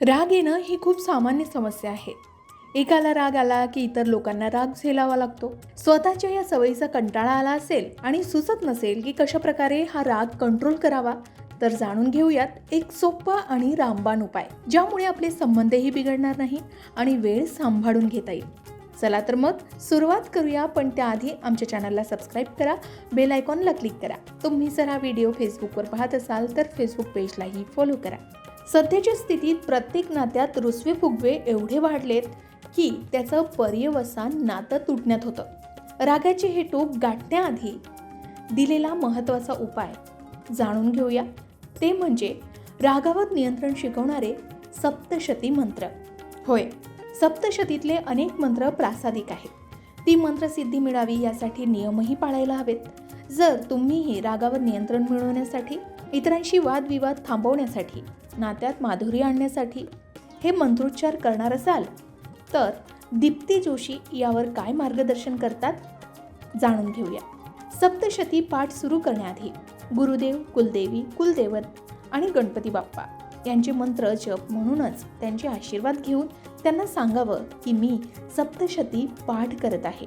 राग येणं ही खूप सामान्य समस्या आहे. एकाला राग आला की इतर लोकांना राग झेलावा लागतो. स्वतःच्या या सवयीचा कंटाळा आला असेल आणि सुचत नसेल की कशा प्रकारे हा राग कंट्रोल करावा तर जाणून घेऊयात एक सोपा आणि रामबाण उपाय ज्यामुळे आपले संबंधही बिघडणार नाही आणि वेळ सांभाळून घेता येईल. चला तर मग सुरुवात करूया पण त्याआधी आमच्या चॅनलला सबस्क्राईब करा बेल आयकॉनला क्लिक करा. तुम्ही जर हा व्हिडिओ फेसबुकवर पाहत असाल तर फेसबुक पेजलाही फॉलो करा. सध्याच्या स्थितीत प्रत्येक नात्यात रुसवे फुगवे एवढे वाढलेत की त्याचं पर्यवसान नातं तुटण्यात होतं. रागाचे हे टोक गाठण्याआधी दिलेला महत्त्वाचा उपाय जाणून घेऊया. ते म्हणजे रागावर नियंत्रण शिकवणारे सप्तशती मंत्र. होय सप्तशतीतले अनेक मंत्र प्रासादिक आहेत. ती मंत्रसिद्धी मिळावी यासाठी नियमही पाळायला हवेत. जर तुम्हीही रागावर नियंत्रण मिळवण्यासाठी इतरांशी वादविवाद थांबवण्यासाठी नात्यात माधुरी आणण्यासाठी हे मंत्रोच्चार करणार असाल तर दीप्ती जोशी यावर काय मार्गदर्शन करतात जाणून घेऊया. सप्तशती पाठ सुरू करण्याआधी गुरुदेव कुलदेवी कुलदेवत आणि गणपती बाप्पा यांचे मंत्र जप म्हणूनच त्यांचे आशीर्वाद घेऊन त्यांना सांगावं की मी सप्तशती पाठ करत आहे.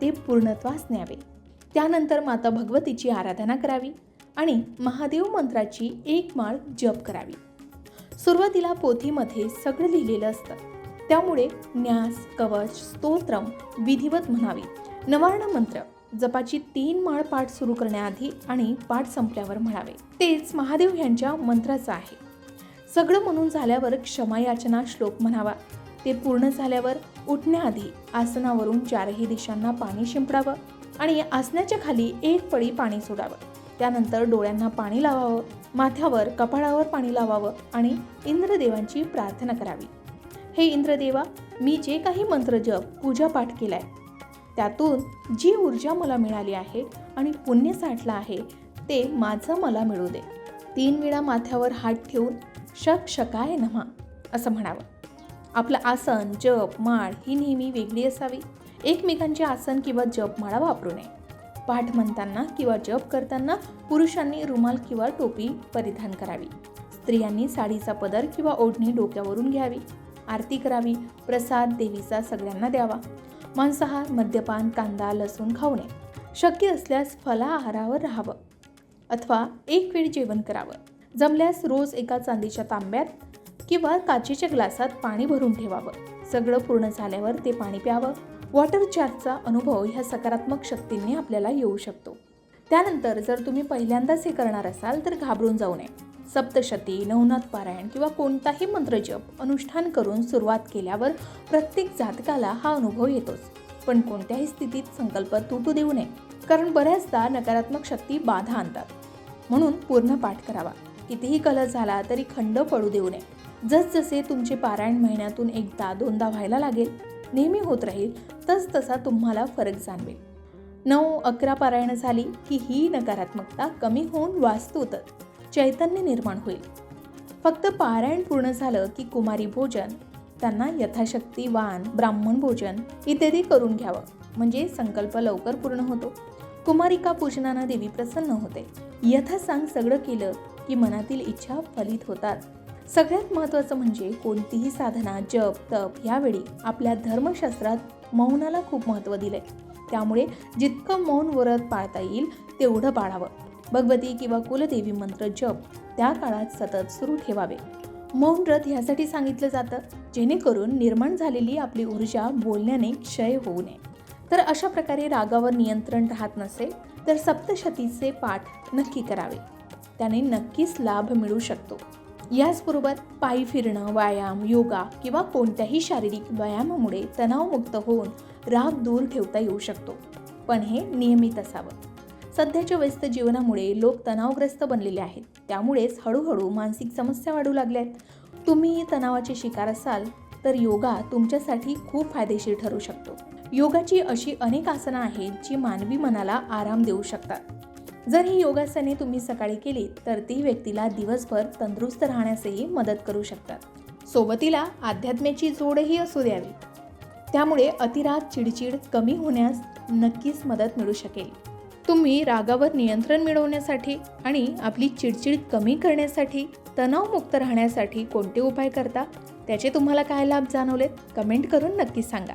ते पूर्णत्वास न्यावे. त्यानंतर माता भगवतीची आराधना करावी आणि महादेव मंत्राची एक माळ जप करावी. सुरुवातीला पोथीमध्ये सगळं लिहिलेलं असतं. त्यामुळे न्यास कवच स्तोत्रम विधिवत म्हणावी. नवार्ण मंत्र जपाची तीन माळ पाठ सुरू करण्याआधी आणि पाठ संपल्यावर म्हणावे. तेच महादेव यांच्या मंत्राचं आहे. सगळं म्हणून झाल्यावर क्षमायाचना श्लोक म्हणावा. ते पूर्ण झाल्यावर उठण्याआधी आसनावरून चारही दिशांना पाणी शिंपडावं आणि आसनाच्या खाली एक पळी पाणी सोडावं. त्यानंतर डोळ्यांना पाणी लावावं माथ्यावर कपाळावर पाणी लावावं आणि इंद्रदेवांची प्रार्थना करावी. हे इंद्रदेवा मी जे काही मंत्र जप पूजापाठ केलाय त्यातून जी ऊर्जा मला मिळाली आहे आणि पुण्य साठलं आहे ते माझं मला मिळू दे. तीन वेळा माथ्यावर हात ठेवून शक शकाय नमा असं म्हणावं. आपलं आसन जप माळ ही नेहमी वेगळी असावी. एकमेकांचे आसन किंवा जप माळा वापरू नये. पाठ म्हणताना किंवा जप करताना पुरुषांनी रुमाल किंवा टोपी परिधान करावी. स्त्रियांनी साडीचा पदर किंवा ओढणी डोक्यावरून घ्यावी. आरती करावी. प्रसाद देवीचा सगळ्यांना द्यावा. मांसाहार मद्यपान कांदा लसूण खाऊ नये. शक्य असल्यास फलाहारावर राहावं. अथवा एक वेळ जेवण करावं. जमल्यास रोज एका चांदीच्या तांब्यात किंवा काचेच्या ग्लासात पाणी भरून ठेवावं. सगळं पूर्ण झाल्यावर ते पाणी प्यावं. वॉटर चार्टचा अनुभव ह्या सकारात्मक शक्तींनी आपल्याला येऊ शकतो. त्यानंतर जर तुम्ही पहिल्यांदाच हे करणार असाल तर घाबरून जाऊ नये. सप्तशती नवनाथ पारायण किंवा कोणताही मंत्रजप अनुष्ठान करून सुरुवात केल्यावर प्रत्येक जातकाला हा अनुभव येतोच. पण कोणत्याही स्थितीत संकल्प तुटू देऊ नये कारण बऱ्याचदा नकारात्मक शक्ती बाधा आणतात. म्हणून पूर्ण पाठ करावा. कितीही कलह झाला तरी खंड पडू देऊ नये. जसजसे तुमचे पारायण महिन्यातून एकदा दोनदा व्हायला लागेल नेहमी होत राहील तस तसा तुम्हाला फरक जाणवेल. नऊ अकरा पारायणं झाली की ही नकारात्मकता कमी होऊन वास्तूत चैतन्य निर्माण होईल. फक्त पारायण पूर्ण झालं की कुमारी भोजन त्यांना यथाशक्ती वान ब्राह्मण भोजन इत्यादी करून घ्यावं. म्हणजे संकल्प लवकर पूर्ण होतो. कुमारिका पूजनानं देवी प्रसन्न होते. यथासांग सगळं केलं की मनातील इच्छा फलित होतात. सगळ्यात महत्त्वाचं म्हणजे कोणतीही साधना जप तप यावेळी आपल्या धर्मशास्त्रात मौनाला खूप महत्त्व दिलंय. त्यामुळे जितकं मौन व्रत पाळता येईल तेवढं पाळावं. भगवती किंवा कुलदेवी मंत्र जप त्या काळात सतत सुरू ठेवावे. मौन व्रत ह्यासाठी सांगितलं जातं जेणेकरून निर्माण झालेली आपली ऊर्जा बोलण्याने क्षय होऊ नये. तर अशा प्रकारे रागावर नियंत्रण राहत नसेल तर सप्तशतीचे पाठ नक्की करावे. त्याने नक्कीच लाभ मिळू शकतो. याचबरोबर पायी फिरणं व्यायाम योगा किंवा कोणत्याही शारीरिक व्यायामामुळे तणावमुक्त होऊन राग दूर ठेवता येऊ शकतो. पण हे नियमित असावं. सध्याच्या व्यस्त जीवनामुळे लोक तणावग्रस्त बनलेले आहेत. त्यामुळेच हळूहळू मानसिक समस्या वाढू लागल्या आहेत तुम्ही तणावाचे शिकार असाल तर योगा तुमच्यासाठी खूप फायदेशीर ठरू शकतो. योगाची अशी अनेक आसनं आहेत जी मानवी मनाला आराम देऊ शकतात. जर ही योगासने तुम्ही सकाळी केली तर ती व्यक्तीला दिवसभर तंदुरुस्त राहण्यासही मदत करू शकतात. सोबतीला अध्यात्माची जोडही असू द्यावी. त्यामुळे अतिराग चिडचिड कमी होण्यास नक्कीच मदत मिळू शकेल. तुम्ही रागावर नियंत्रण मिळवण्यासाठी आणि आपली चिडचिड कमी करण्यासाठी तणावमुक्त राहण्यासाठी कोणते उपाय करता? त्याचे तुम्हाला काय लाभ जाणवलेत? कमेंट करून नक्की सांगा.